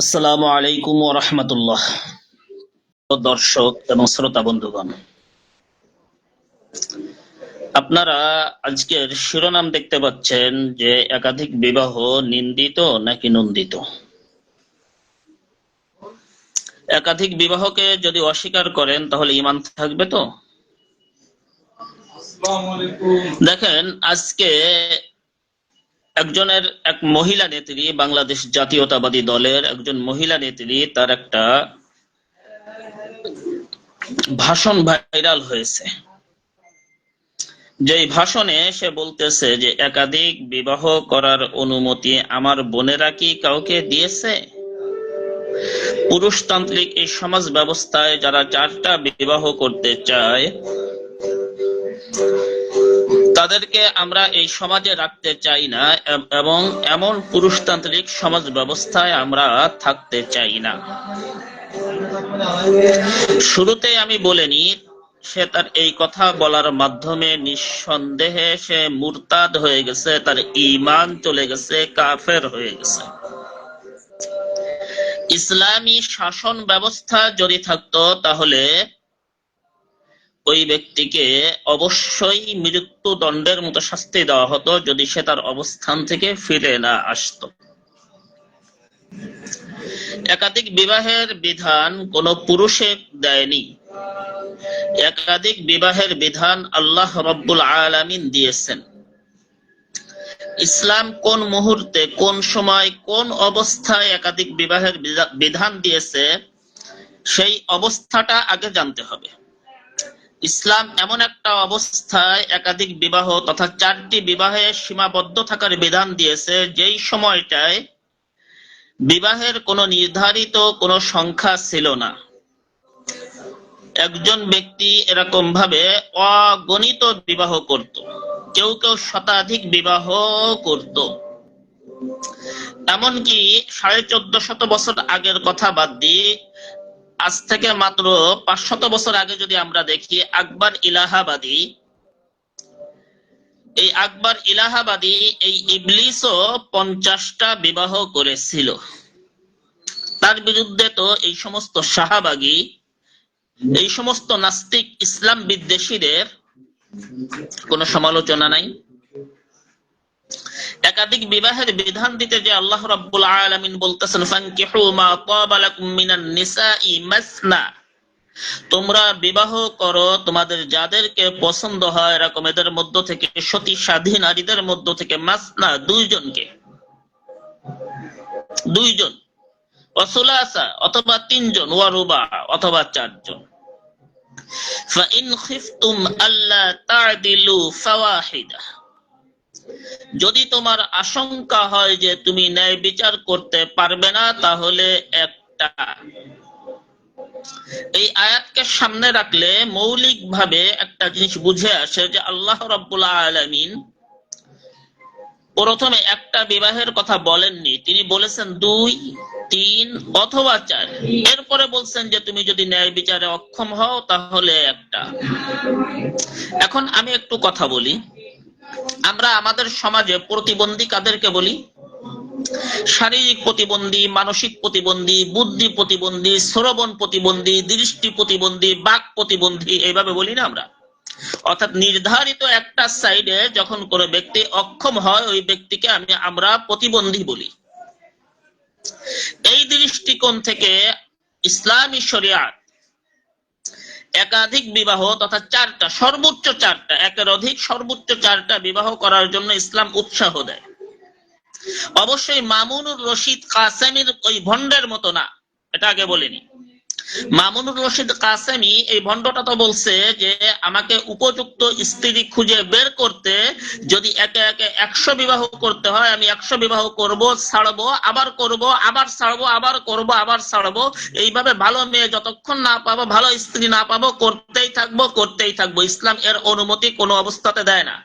আসসালামু আলাইকুম ওয়া রাহমাতুল্লাহ। দর্শক এবং শ্রোতা বন্ধুগণ আপনারা আজকের শিরোনাম দেখতে পাচ্ছেন যে একাধিক বিবাহ নিন্দিত নাকি নন্দিত। একাধিক বিবাহকে যদি অস্বীকার করেন তাহলে ইমান থাকবে তো? দেখেন আজকে একজনের এক মহিলা নেত্রী বাংলাদেশ জাতীয়তাবাদী দলের একজন মহিলা নেত্রী, তার একটা ভাষণ ভাইরাল হয়েছে। যে ভাষণে সে বলতেছে যে, একাধিক বিবাহ করার অনুমতি আমার বোনেরা কি কাউকে দিয়েছে? পুরুষতান্ত্রিক এই সমাজ ব্যবস্থায় যারা চারটা বিবাহ করতে চায় তাদেরকে আমরা এই সমাজে রাখতে চাই না, এবং এমন পুরুষতান্ত্রিক সমাজ ব্যবস্থায় আমরা থাকতে চাই না। শুরুতে আমি বলিনি সে তার এই কথা বলার মাধ্যমে নিঃসন্দেহে সে মুরতাদ হয়ে গেছে, তার ঈমান চলে গেছে, কাফের হয়ে গেছে। ইসলামী শাসন ব্যবস্থা যদি থাকতো, তাহলে ওই ব্যক্তিকে অবশ্যই মৃত্যুদণ্ডের মতো শাস্তি দেওয়া হতো যদি সে তার অবস্থান থেকে ফিরে না আসতো। একাধিক বিবাহের বিধান কোন পুরুষে দেয়নি। একাধিক বিবাহের বিধান আল্লাহ রব্বুল আলামিন দিয়েছেন। ইসলাম কোন মুহূর্তে, কোন সময়, কোন অবস্থায় একাধিক বিবাহের বিধা- বিধান দিয়েছে, সেই অবস্থাটা আগে জানতে হবে। ইসলাম এমন একটা অবস্থায় একাধিক বিবাহ তথা চারটি বিবাহে সীমাবদ্ধ থাকার বিধান দিয়েছে, যেই সময়টায় বিবাহের কোনো নির্ধারিত কোনো সংখ্যা ছিল না। একজন ব্যক্তি এরকম ভাবে অগণিত বিবাহ করত, কেউ কেউ শতাধিক বিবাহ করত। এমনকি সাড়ে চোদ্দ শত বছর আগের কথা বাদ দিয়ে আজ থেকে মাত্র পাঁচশত বছর আগে যদি আমরা দেখি, আকবর ইলাহাবাদী, এই আকবর ইলাহাবাদী এই ইবলিসও পঞ্চাশটা বিবাহ করেছিল। তার বিরুদ্ধে তো এই সমস্ত শাহাবাগী, এই সমস্ত নাস্তিক ইসলাম বিদ্বেষীদের কোনো সমালোচনা নাই। একাধিক বিবাহের বিধান দিতে যে আল্লাহ রাব্বুল আলামিন বলতেছেন ফানকিহু মা তাবা লাকুম মিনান নিসাই মাসনা তোমরা বিবাহ করো তোমাদের যাদেরকে পছন্দ হয় এরকম এদের মধ্য থেকে সতী স্বাধীন নারীদের মধ্য থেকে মাসনা দুইজনকে দুইজন অসুলাসা অথবা তিনজন ওয়ারুবা অথবা চারজন فإن خفتم ألا تعدلوا فواحدة যদি তোমার আশঙ্কা হয় যে তুমি ন্যায় বিচার করতে পারবে না, তাহলে একটা। এই আয়াতকে সামনে রাখলে মৌলিকভাবে একটা জিনিস বুঝে আসে যে আল্লাহ রাব্বুল আলামিন প্রথমে একটা বিবাহের কথা বলেননি। তিনি বলেছেন দুই, তিন অথবা চার। এরপরে বলছেন যে তুমি যদি ন্যায় বিচারে অক্ষম হও, তাহলে একটা। এখন আমি একটু কথা বলি। আমরা আমাদের সমাজে প্রতিবন্ধী কাদেরকে বলি? শারীরিক প্রতিবন্ধী, মানসিক প্রতিবন্ধী, বুদ্ধি প্রতিবন্ধী, শ্রবণ প্রতিবন্ধী, দৃষ্টি প্রতিবন্ধী, বাক প্রতিবন্ধী, এইভাবে বলি না আমরা। অর্থাৎ নির্ধারিত একটা সাইডে যখন কোনো ব্যক্তি অক্ষম হয়, ওই ব্যক্তিকে আমি আমরা প্রতিবন্ধী বলি। এই দৃষ্টিকোণ থেকে ইসলামী শরিয়াত একাধিক বিবাহ তথা চারটা, সর্বোচ্চ চারটা, একের অধিক সর্বোচ্চ চারটা বিবাহ করার জন্য ইসলাম উৎসাহ দেয়। অবশ্যই মামুনুর রশিদ কাসেমির ওই ভণ্ডের মতো না, এটা আগে বলিনি। মামুনুর রশিদ কাসেমি এই ভণ্ডটা তো বলছে যে আমাকে উপযুক্ত স্ত্রী খুঁজে বের করতে যদি একে একে একশো বিবাহ করতে হয়, আমি একশো বিবাহ করব, ছাড়বো, আবার করব, আবার ছাড়বো, আবার করব, আবার ছাড়বো। এইভাবে ভালো মেয়ে যতক্ষণ না পাবো, ভালো স্ত্রী না পাবো, করতেই থাকব করতেই থাকব। ইসলাম এর অনুমতি কোনো অবস্থাতে দেয় না।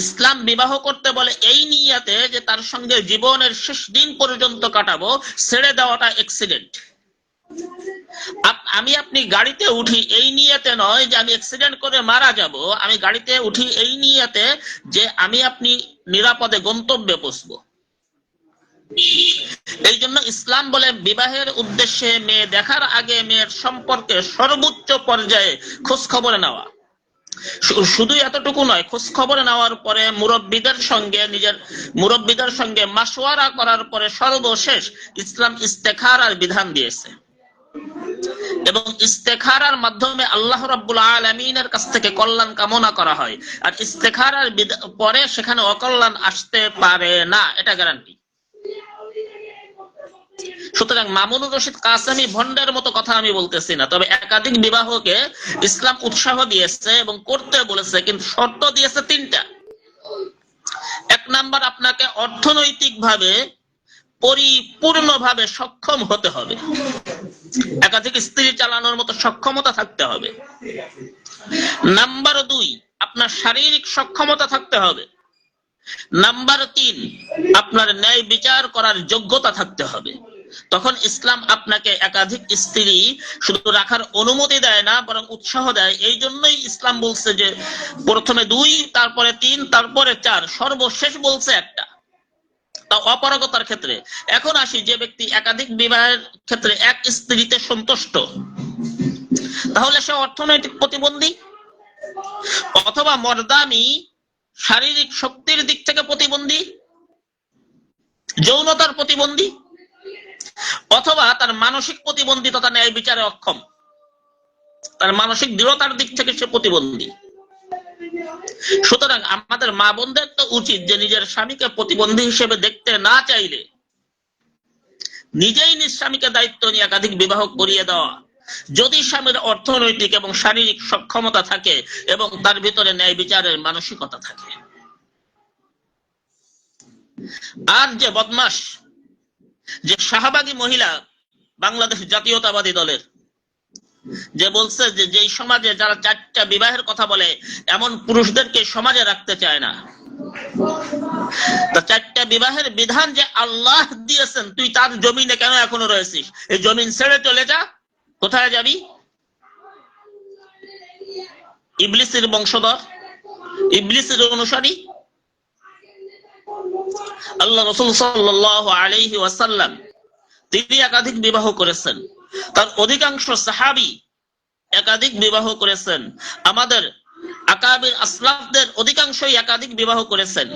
ইসলাম বিবাহ করতে বলে এই নিয়াতে যে তার সঙ্গে জীবনের শেষ দিন পর্যন্ত কাটাবো, ছেড়ে দেওয়াটা এক্সিডেন্ট আমি আপনি গাড়িতে উঠি এই নিয়েতে নয় যে আমি অ্যাক্সিডেন্ট করে মারা যাব। আমি গাড়িতে উঠি এই নিয়েতে যে আমি আপনি নিরাপদে গন্তব্যে পৌঁছবো। এই জন্য ইসলাম বলে বিবাহের উদ্দেশ্যে মেয়ে দেখার আগে মেয়ের সম্পর্কে সর্বোচ্চ পর্যায়ে খোঁজ খবর নেওয়া শুধু এতটুকু নয় খোঁজ খবর নেওয়ার পরে মুরব্বীদের সঙ্গে নিজের মুরব্বীদের সঙ্গে মাসোয়ারা করার পরে সর্বশেষ ইসলাম ইস্তেখার আর বিধান দিয়েছে। এবং ইস্তেখারার মাধ্যমে আল্লাহ রাব্বুল আলামিনের কাছ থেকে কল্যাণ কামনা করা হয়। আর ইস্তেখারার পরে সেখানে অকল্যাণ আসতে পারে না, এটা গ্যারান্টি সুতরাং মামুনুর রশিদ কাসেমি ভন্ডের মতো কথা আমি বলতেছি না, তবে একাধিক বিবাহকে ইসলাম উৎসাহ দিয়েছে এবং করতে বলেছে, কিন্তু শর্ত দিয়েছে তিনটা। এক নাম্বার, আপনাকে অর্থনৈতিকভাবে পরিপূর্ণভাবে সক্ষম হতে হবে। একাধিক স্ত্রী চালানোর মতো সক্ষমতা থাকতে হবে। নাম্বার দুই, আপনার শারীরিক সক্ষমতা থাকতে হবে। নাম্বার তিন, আপনার ন্যায় বিচার করার যোগ্যতা থাকতে হবে। তখন ইসলাম আপনাকে একাধিক স্ত্রী শুধু রাখার অনুমতি দেয় না, বরং উৎসাহ দেয়। এই জন্যই ইসলাম বলছে যে, প্রথমে দুই, তারপরে তিন, তারপরে চার, সর্বশেষ বলছে একটা। অপারগতার ক্ষেত্রে। এখন আসি যে ব্যক্তি একাধিক বিবাহের ক্ষেত্রে এক স্ত্রীতে সন্তুষ্ট, তাহলে সে অর্থনৈতিক প্রতিবন্ধী অথবা মর্দানি শারীরিক শক্তির দিক থেকে প্রতিবন্ধী, যৌনতার প্রতিবন্ধী, অথবা তার মানসিক প্রতিবন্ধী তথা ন্যায় বিচারে অক্ষম। তার মানসিক দৃঢ়তার দিক থেকে সে প্রতিবন্ধী। সুতরাং আমাদের মা বোনদের তো উচিত যে নিজের স্বামীকে প্রতিবন্ধী হিসেবে দেখতে না চাইলে নিজেই নিজ স্বামীকে দায়িত্ব নিয়ে একাধিক বিবাহ করিয়ে দেওয়া। যদি স্বামীর অর্থনৈতিক এবং শারীরিক সক্ষমতা থাকে এবং তার ভিতরে ন্যায় বিচারের মানসিকতা থাকে। আর যে বদমাস যে শাহবাগী মহিলা বাংলাদেশ জাতীয়তাবাদী দলের যে বলছে যে যেই সমাজে যারা চারটা বিবাহের কথা বলে, এমন পুরুষদেরকে সমাজে রাখতে চায় না। চারটা বিবাহের বিধান যে আল্লাহ দিয়েছেন, তুই তার জমিনে কেন এখনও রয়েছিস? এই জমিন ছেড়ে চলে যা। কোথায় যাবি? ইবলিসের বংশধর। ইবলিসের অনুসারী। আল্লাহ রসুল সাল্লাহ আলাইহি ওয়াসাল্লাম, তিনি একাধিক বিবাহ করেছেন। তার অধিকাংশ সাহাবি একাধিক বিবাহ করেছেন। আমাদের আকাবির আসলাফদের অধিকাংশই একাধিক বিবাহ করেছেন।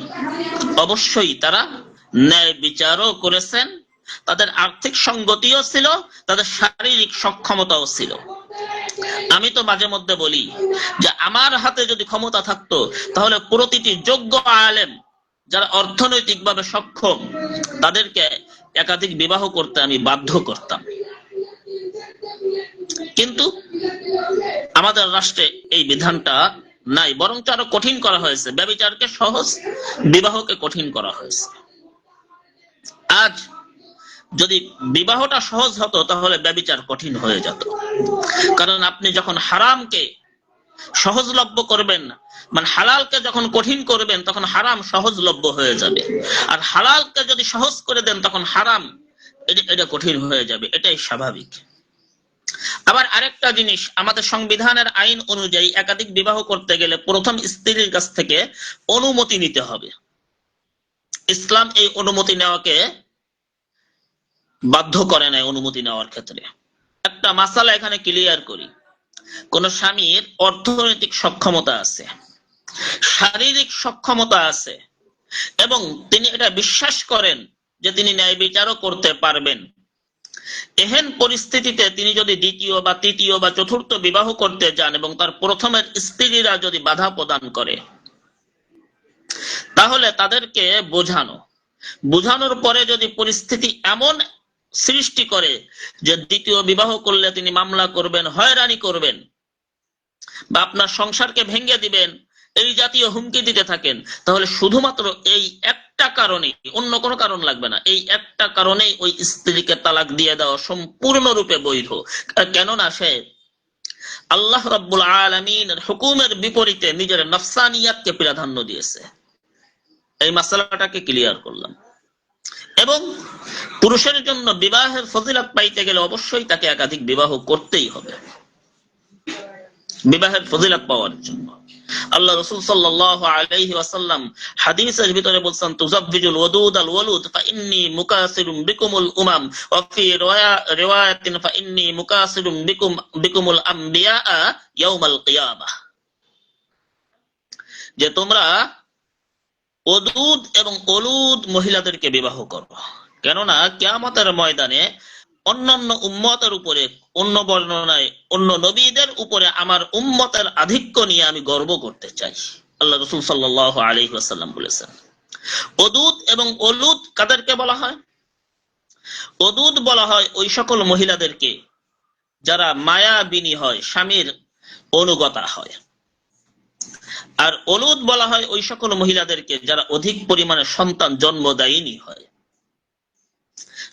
অবশ্যই তারা ন্যায় বিচারও করেছেন। তাদের আর্থিক সঙ্গতিও ছিল, তাদের শারীরিক সক্ষমতাও ছিল। আমি তো মাঝে মধ্যে বলি যে, আমার হাতে যদি ক্ষমতা থাকতো, তাহলে প্রতিটি যোগ্য আলেম যারা অর্থনৈতিকভাবে সক্ষম, তাদেরকে একাধিক বিবাহ করতে আমি বাধ্য করতাম। কিন্তু আমাদের রাষ্ট্রে এই বিধানটা নাই, বরঞ্চ আরও কঠিন করা হয়েছে। ব্যবিচারকে সহজ, বিবাহকে কঠিন করা হয়েছে। আজ যদি বিবাহটা সহজ হতো, তাহলে ব্যবিচার কঠিন হয়ে যেত। কারণ আপনি যখন হারামকে সহজলভ্য করবেন না মানে হালালকে যখন কঠিন করবেন, তখন হারাম সহজলভ্য হয়ে যাবে। আর হালালকে যদি সহজ করে দেন, তখন হারাম এটা কঠিন হয়ে যাবে। এটাই স্বাভাবিক। আবার আরেকটা জিনিস, আমাদের সংবিধানের আইন অনুযায়ী একাধিক বিবাহ করতে গেলে প্রথম স্ত্রীর কাছ থেকে অনুমতি নিতে হবে। ইসলাম এই অনুমতি নেওয়াকে বাধ্য করে নাই অনুমতি নেওয়ার ক্ষেত্রে। একটা মাসালা এখানে ক্লিয়ার করি। কোন স্বামীর অর্থনৈতিক সক্ষমতা আছে, শারীরিক সক্ষমতা আছে, এবং তিনি এটা বিশ্বাস করেন যে তিনি ন্যায় বিচারও করতে পারবেন। এহেন পরিস্থিতিতে তিনি যদি দ্বিতীয় বা তৃতীয় বা চতুর্থ বিবাহ করতে যান এবং তার প্রথমের স্ত্রীরা যদি বাধা প্রদান করে, তাহলে তাদেরকে বোঝানো। বোঝানোর পরে যদি পরিস্থিতি এমন সৃষ্টি করে যে দ্বিতীয় বিবাহ করলে তিনি মামলা করবেন, হয়রানি করবেন বা আপনার সংসারকে ভেঙে দিবেন, এই জাতীয় হুমকি দিতে থাকেন, তাহলে শুধুমাত্র এই একটা কারণে অন্য কোনো কারণ লাগবে না। এই একটা কারণেই ওই স্ত্রীকে তালাক দিয়ে দেওয়া সম্পূর্ণরূপে বৈধ। কেননা সে আল্লাহ রাব্বুল আলমিনের হুকুমের বিপরীতে নিজের নফসানিয়াতকে প্রাধান্য দিয়েছে। এই মাসালাটাকে ক্লিয়ার করলাম। এবং পুরুষের জন্য বিবাহের ফজিলাত পাইতে গেলে অবশ্যই তাকে একাধিক বিবাহ করতেই হবে। বিবাহের ফজিলত পাওয়ার জন্য আল্লাহ রসুল সাল্লাহ আলাইহি ওয়াসাল্লাম হাদিসের ভিতরে বলছেন তুজাব্বিজুল ওয়াদুদ আল ওয়ালুদ ফাইন্নি মুকাসিরুম বিকুমুল উমাম ওয়া ফি রিওয়ায়াতিন ফাইন্নি মুকাসিরুম বিকুম বিকুমুল আমবিয়া ইয়াউমাল কিয়ামাহ যে তোমরা ওদুদ এবং অলুদ মহিলাদেরকে বিবাহ করো। কেননা কিয়ামতের ময়দানে অন্যান্য উম্মতের উপরে অন্য বর্ণনায় অন্য নবীদের উপরে আমার উম্মতের আধিক্য নিয়ে আমি গর্ব করতে চাই। আল্লাহ রসুল সাল্লাহ আলী আসাল্লাম বলেছেন অদুদ এবং অলুদ কাদেরকে বলা হয়? অদুদ বলা হয় ওই সকল মহিলাদেরকে যারা মায়াবিনী হয়, স্বামীর অনুগতা হয়। আর অলুদ বলা হয় ওই সকল মহিলাদেরকে যারা অধিক পরিমাণে সন্তান জন্মদায়িনী হয়।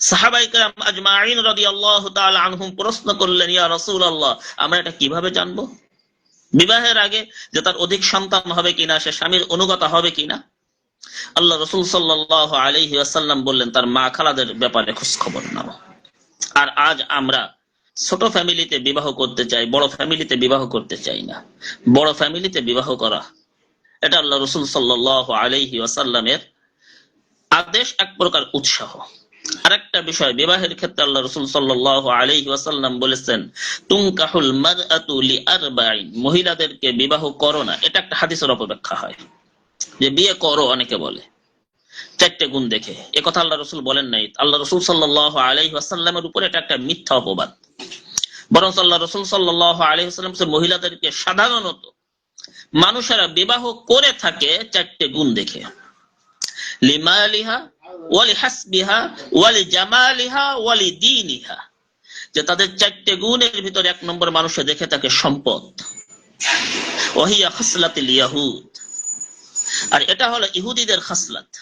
সাহাবাইকার আজমাইন রাদিয়াল্লাহু তাআলা আনহুম প্রশ্ন করলেন, ইয়া রাসূলুল্লাহ, আমরা এটা কীভাবে জানব? বিবাহের আগে যে তার অধিক সন্তান হবে কিনা, সে স্বামীর অনুগত হবে কিনা? আল্লাহ রসুল সাল্লাহ আলাইহি আসাল্লাম বললেন, তার মা খালাদের ব্যাপারে খোঁজ খবর নাও। আর আজ আমরা ছোট ফ্যামিলিতে বিবাহ করতে চাই, বড় ফ্যামিলিতে বিবাহ করতে চাই না। বড় ফ্যামিলিতে বিবাহ করা, এটা আল্লাহ রসুল সাল্লাহ আলাইহি আসাল্লামের আদেশ এক প্রকার উৎসাহ। আরেকটা বিষয়, বিবাহের ক্ষেত্রে আল্লাহ রসুল সাল্লাহ আলাইহি ওয়াসাল্লাম বলেছেন, তুমকাহুল মারআতু লিআরবাইন মহিলাদেরকে বিবাহ করো না। এটা একটা হাদিসের অপব্যাখ্যা হয়। যে বিয়ে করো অনেকে বলে, চারটে গুণ দেখে। এ কথা আল্লাহ রসুল বলেন নাই। আল্লাহ রসুল সাল্লাহ আলাইহি ওয়াসাল্লামের উপরে এটা একটা মিথ্যা অপবাদ। বরং আল্লাহ রসুল সাল্লাহ আলাইহি ওয়াসাল্লাম মহিলাদেরকে সাধারণত মানুষেরা বিবাহ করে থাকে চারটে গুণ দেখে। লিমালিহা যে তাদের চারটে গুণের ভিতরে এক নম্বর মানুষে দেখে সম্পদ। ইয়াহুদ। আর এটা হলো ইহুদিদের খাসলাত।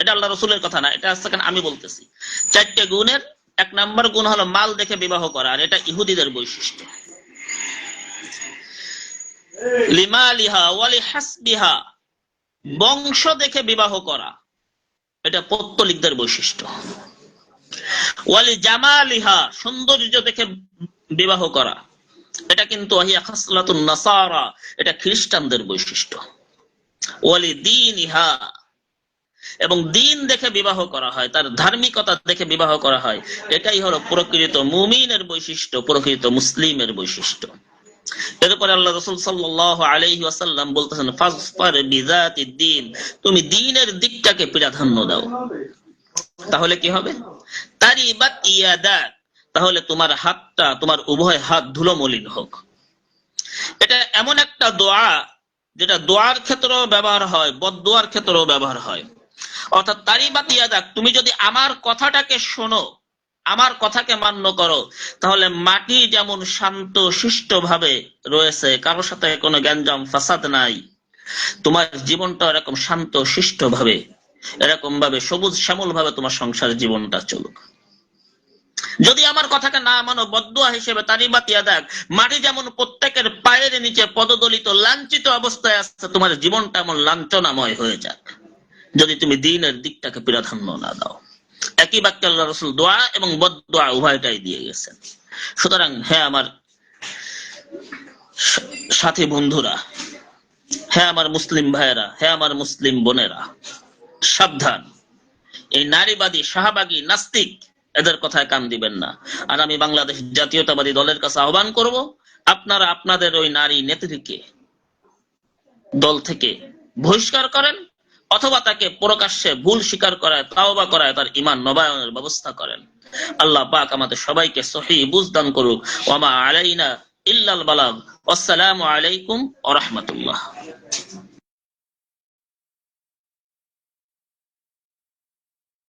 এটা আল্লাহ রসুলের কথা না, এটা আমি বলতেছি। চারটে গুণের, এক নম্বর গুণ হলো মাল দেখে বিবাহ করা, আর এটা ইহুদিদের বৈশিষ্ট্য। লিমালিহা ওয়ালি হাসবিহা বংশ দেখে বিবাহ করা। এটা পত্তলিকদের বৈশিষ্ট্য। ওয়ালি জামালিহা, সৌন্দর্য দেখে বিবাহ করা। এটা কিন্তু নাসারা, এটা খ্রিস্টানদের বৈশিষ্ট্য। ওয়ালি দিন ইহা এবং দিন দেখে বিবাহ করা হয়, তার ধার্মিকতা দেখে বিবাহ করা হয়। এটাই হলো প্রকৃত মুমিনের বৈশিষ্ট্য, প্রকৃত মুসলিমের বৈশিষ্ট্য। এরপরে আল্লাহ রসুল সাল্লাহ আলহি আসাল্লাম বলতেছেন দিন তুমি দিনের দিকটাকে প্রাধান্য দাও। তাহলে কি হবে? তারি বা ইয়াদাক তাহলে তোমার হাতটা, তোমার উভয় হাত ধুলো মলিন হোক। এটা এমন একটা দোয়া, যেটা দোয়ার ক্ষেত্রেও ব্যবহার হয় বদোয়ার ক্ষেত্রেও ব্যবহার হয়। অর্থাৎ তারি বা ইয়াদাক তুমি যদি আমার কথাটাকে শোনো আমার কথাকে মান্য করো। তাহলে মাটি যেমন শান্ত শিষ্ট ভাবে রয়েছে কারোর সাথে কোনো গ্যাঞ্জাম, ফাসাদ নাই। তোমার জীবনটা এরকম শান্ত শিষ্ট ভাবে এরকম ভাবে সবুজ শ্যামল ভাবে তোমার সংসার জীবনটা চলুক। যদি আমার কথাকে না মানো, বদুয়া হিসেবে তারি বাতিয়া দেখ। মাটি যেমন প্রত্যেকের পায়ের নিচে পদদলিত, লাঞ্ছিত অবস্থায় আসছে তোমার জীবনটা এমন লাঞ্ছনাময় হয়ে যাক। যদি তুমি দিনের দিকটাকে প্রাধান্য না দাও। একই বাক্যে আল্লাহ রসুল দোয়া এবং বদোয়া উভয়টাই দিয়ে গেছেন। সুতরাং হ্যাঁ আমার সাথী বন্ধুরা হ্যাঁ আমার মুসলিম ভাইয়েরা হ্যাঁ আমার মুসলিম বোনেরা, সাবধান। এই নারীবাদী, শাহবাগী, নাস্তিক, এদের কথায় কান দিবেন না। আর আমি বাংলাদেশ জাতীয়তাবাদী দলের কাছে আহ্বান করব, আপনারা আপনাদের ওই নারী নেত্রীকে দল থেকে বহিষ্কার করেন অথবা তাকে প্রকাশ্যে ভুল স্বীকার করায়, তাওবা করায়, তার ইমান নবায়নের ব্যবস্থা করেন। আল্লাহ পাক আমাদের সবাইকে সহি বুঝদান করুক। ওমা আলাইনা ইল্লাল বালাগ। আসসালামু আলাইকুম ওয়া রাহমাতুল্লাহ।